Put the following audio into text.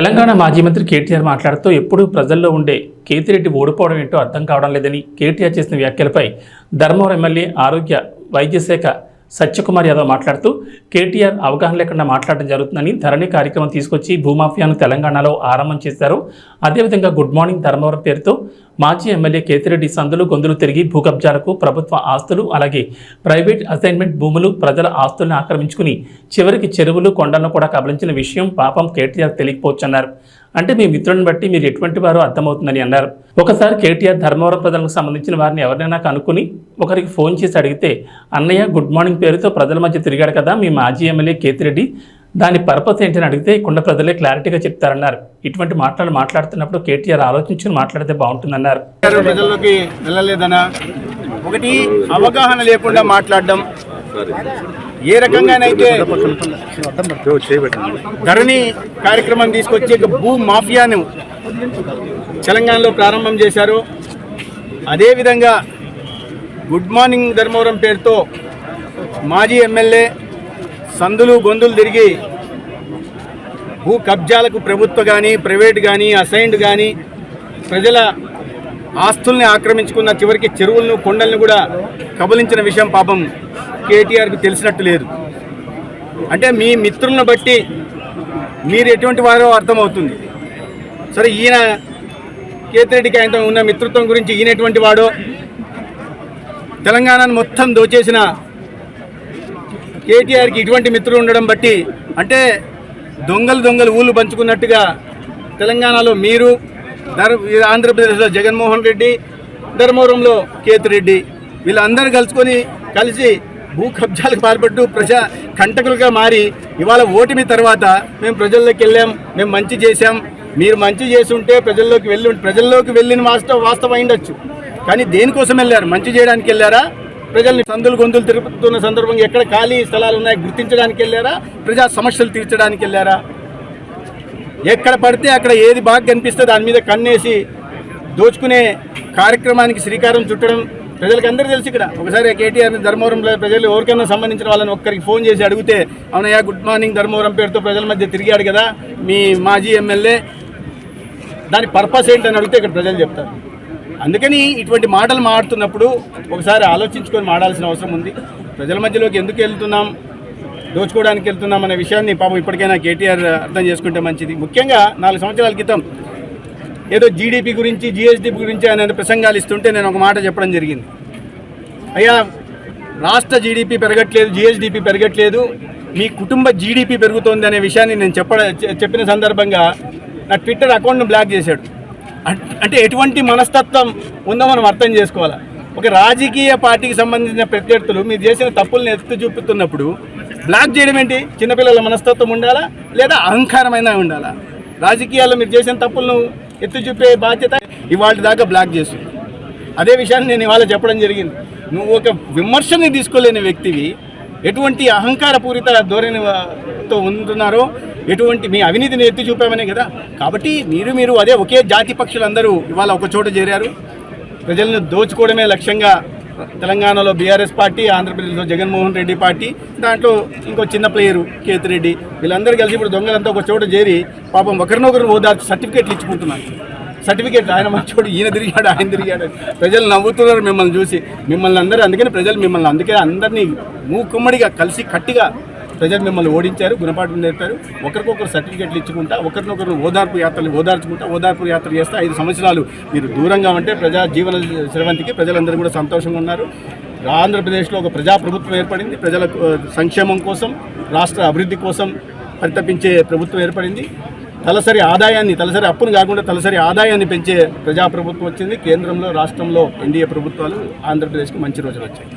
తెలంగాణ మాజీ మంత్రి కేటీఆర్ మాట్లాడుతూ ఎప్పుడూ ప్రజల్లో ఉండే కేతిరెడ్డి ఓడిపోవడం ఏంటో అర్థం కావడం లేదని కేటీఆర్ చేసిన వ్యాఖ్యలపై ధర్మవరం ఎమ్మెల్యే ఆరోగ్య వైద్య శాఖ సత్యకుమార్ యాదవ్ మాట్లాడుతూ కేటీఆర్ అవగాహన లేకుండా మాట్లాడడం జరుగుతుందని ధరణి కార్యక్రమం తీసుకొచ్చి భూమాఫియాను తెలంగాణలో ఆరంభం చేశారు. అదేవిధంగా గుడ్ మార్నింగ్ ధర్మవరం పేరుతో మాజీ ఎమ్మెల్యే కేతిరెడ్డి సందులు గొంతులు తిరిగి భూకబ్జాలకు ప్రభుత్వ ఆస్తులు అలాగే ప్రైవేట్ అసైన్మెంట్ భూములు ప్రజల ఆస్తులను ఆక్రమించుకుని చివరికి చెరువులు కొండలను కూడా కబలించిన విషయం పాపం కేటీఆర్ తెలియకపోవచ్చన్నారు. అంటే మీ మిత్రులను బట్టి మీరు ఎటువంటి వారో అర్థమవుతుందని అన్నారు. ఒకసారి కేటీఆర్ ధర్మవరం ప్రజలకు సంబంధించిన వారిని ఎవరినైనా కనుక్కుని ఒకరికి ఫోన్ చేసి అడిగితే అన్నయ్య గుడ్ మార్నింగ్ పేరుతో ప్రజల మధ్య తిరిగాడు కదా మీ మాజీ ఎమ్మెల్యే కేతిరెడ్డి. దాని పర్పస్ ఏంటని అడిగితే కొండ ప్రజలే క్లారిటీగా చెప్తారన్నారు. ఇటువంటి మాటలు మాట్లాడుతున్నప్పుడు కేటీఆర్ ఆలోచించుకుని మాట్లాడితే బాగుంటుందన్నారు. ప్రజల్లోకి వెళ్ళలేదనా? ఒకటి అవగాహన లేకుండా మాట్లాడడం. ఏ రకంగానైతే ధరణి కార్యక్రమం తీసుకొచ్చి ఒక భూ మాఫియాను తెలంగాణలో ప్రారంభం చేశారు. అదేవిధంగా గుడ్ మార్నింగ్ ధర్మవరం పేరుతో మాజీ ఎమ్మెల్యే సందులు గొంతులు తిరిగి భూ కబ్జాలకు ప్రభుత్వ కానీ ప్రైవేట్ కానీ అసైన్డ్ కానీ ప్రజల ఆస్తుల్ని ఆక్రమించుకున్న చివరికి చెరువులను కొండలను కూడా కబలించిన విషయం పాపం కేటీఆర్కి తెలిసినట్టు లేదు. అంటే మీ మిత్రులను బట్టి మీరు ఎటువంటి వారో అర్థమవుతుంది. సరే ఈయన కేతిరెడ్డికి ఆయనతో ఉన్న మిత్రత్వం గురించి ఈయన ఎటువంటి వాడో తెలంగాణను మొత్తం దోచేసిన కేటీఆర్కి ఇటువంటి మిత్రులు ఉండడం బట్టి అంటే దొంగలు దొంగలు ఊళ్ళు పంచుకున్నట్టుగా తెలంగాణలో మీరు ధర్ ఆంధ్రప్రదేశ్లో జగన్మోహన్ రెడ్డి ధర్మవరంలో కేతిరెడ్డి వీళ్ళందరూ కలుసుకొని కలిసి భూ కబ్జాలకు ప్రజా కంటకులుగా మారి ఇవాళ ఓటమి తర్వాత మేము ప్రజల్లోకి వెళ్ళాం మేము మంచి చేశాం. మీరు మంచి చేస్తుంటే ప్రజల్లోకి వెళ్ళి ఉంటే- ప్రజల్లోకి వెళ్ళిన వాస్తవ వాస్తవం అయిండొచ్చు కానీ దేనికోసం వెళ్ళారు? మంచి చేయడానికి వెళ్ళారా? ప్రజల్ని సందులు గొంతులు తిరుగుతున్న సందర్భంగా ఎక్కడ ఖాళీ స్థలాలు ఉన్నాయి గుర్తించడానికి వెళ్ళారా? ప్రజా సమస్యలు తీర్చడానికి వెళ్ళారా? ఎక్కడ పడితే అక్కడ ఏది బాగా కనిపిస్తే దాని మీద కన్నేసి దోచుకునే కార్యక్రమానికి శ్రీకారం చుట్టడం ప్రజలకు అందరూ తెలుసు ఇక్కడ. ఒకసారి కేటీఆర్ ధర్మవరంలో ప్రజలు ఎవరికైనా సంబంధించిన వాళ్ళని ఒక్కరికి ఫోన్ చేసి అడిగితే అవునయ్యా గుడ్ మార్నింగ్ ధర్మవరం పేరుతో ప్రజల మధ్య తిరిగాడు కదా మీ మాజీ ఎమ్మెల్యే. దాని పర్పస్ ఏంటని అడిగితే ఇక్కడ ప్రజలు చెప్తారు. అందుకని ఇటువంటి మాటలు మాడుతున్నప్పుడు ఒకసారి ఆలోచించుకొని మాడాల్సిన అవసరం ఉంది. ప్రజల మధ్యలోకి ఎందుకు వెళ్తున్నాం దోచుకోవడానికి వెళ్తున్నాం అనే విషయాన్ని పాపం ఇప్పటికైనా కేటీఆర్ అర్థం చేసుకుంటే మంచిది. ముఖ్యంగా నాలుగు సంవత్సరాల క్రితం ఏదో జీడిపి గురించి జిఎస్డి గురించి ఆయన ప్రసంగాలు ఇస్తుంటే నేను ఒక మాట చెప్పడం జరిగింది. అయ్యా రాష్ట్ర జీడిపి పెరగట్లేదు జిఎస్డిపి పెరగట్లేదు మీ కుటుంబ జీడిపి పెరుగుతోంది అనే విషయాన్ని నేను చెప్ప చెప్పిన సందర్భంగా నా ట్విట్టర్ అకౌంట్ను బ్లాక్ చేశాడు. అంటే ఎటువంటి మనస్తత్వం ఉందో మనం అర్థం చేసుకోవాలి? ఒక రాజకీయ పార్టీకి సంబంధించిన ప్రత్యర్థులు మీరు చేసిన తప్పుల్ని ఎత్తి చూపుతున్నప్పుడు బ్లాక్ చేయడం ఏంటి? చిన్నపిల్లల మనస్తత్వం ఉండాలా? లేదా అహంకారమైన ఉండాలా? రాజకీయాల్లో మీరు చేసిన తప్పులను ఎత్తి చూపే బాధ్యత ఇవాళ దాకా బ్లాక్ చేస్తుంది. అదే విషయాన్ని నేను ఇవాళ చెప్పడం జరిగింది. నువ్వు ఒక విమర్శని తీసుకోలేని వ్యక్తివి. ఎటువంటి అహంకారపూరిత ధోరణితో ఉంటున్నారో ఎటువంటి మీ అవినీతిని ఎత్తి చూపామనే కదా. కాబట్టి మీరు మీరు అదే ఒకే జాతి పక్షులందరూ ఇవాళ ఒక చోట చేరారు. ప్రజలను దోచుకోవడమే లక్ష్యంగా తెలంగాణలో బీఆర్ఎస్ పార్టీ ఆంధ్రప్రదేశ్లో జగన్మోహన్ రెడ్డి పార్టీ దాంట్లో ఇంకో చిన్న ప్లేయరు కేతిరెడ్డి వీళ్ళందరూ కలిసి ఇప్పుడు దొంగలంతా ఒక చోట చేరి పాపం ఒకరినొకరు ఓదార్చి సర్టిఫికేట్లు ఇచ్చుకుంటున్నారు. సర్టిఫికేట్ ఆయన మంచోడు ఈయన తిరిగాడు ఆయన తిరిగాడు. ప్రజలు నవ్వుతున్నారు మిమ్మల్ని చూసి. మిమ్మల్ని అందరూ అందుకని ప్రజలు మిమ్మల్ని అందుకే అందరినీ మూకుమ్మడిగా కలిసి కట్టిగా ప్రజలు మిమ్మల్ని ఓడించారు గుణపాఠం నేర్పారు. ఒకరికొకరు సర్టిఫికెట్లు ఇచ్చుకుంటా ఒకరినొకరు ఓదార్పు యాత్రలు ఓదార్చుకుంటా ఓదార్పు యాత్ర చేస్తే. ఐదు సంవత్సరాలు మీరు దూరంగా ఉంటే ప్రజా జీవన శ్రవంతికి ప్రజలందరూ కూడా సంతోషంగా ఉన్నారు. ఆంధ్రప్రదేశ్లో ఒక ప్రజాప్రభుత్వం ఏర్పడింది. ప్రజల సంక్షేమం కోసం రాష్ట్ర అభివృద్ధి కోసం పరితపించే ప్రభుత్వం ఏర్పడింది. తలసరి ఆదాయాన్ని తలసరి అప్పును కాకుండా తలసరి ఆదాయాన్ని పెంచే ప్రజాప్రభుత్వం వచ్చింది. కేంద్రంలో రాష్ట్రంలో ఎన్డీఏ ప్రభుత్వాలు ఆంధ్రప్రదేశ్కి మంచి రోజులు వచ్చాయి.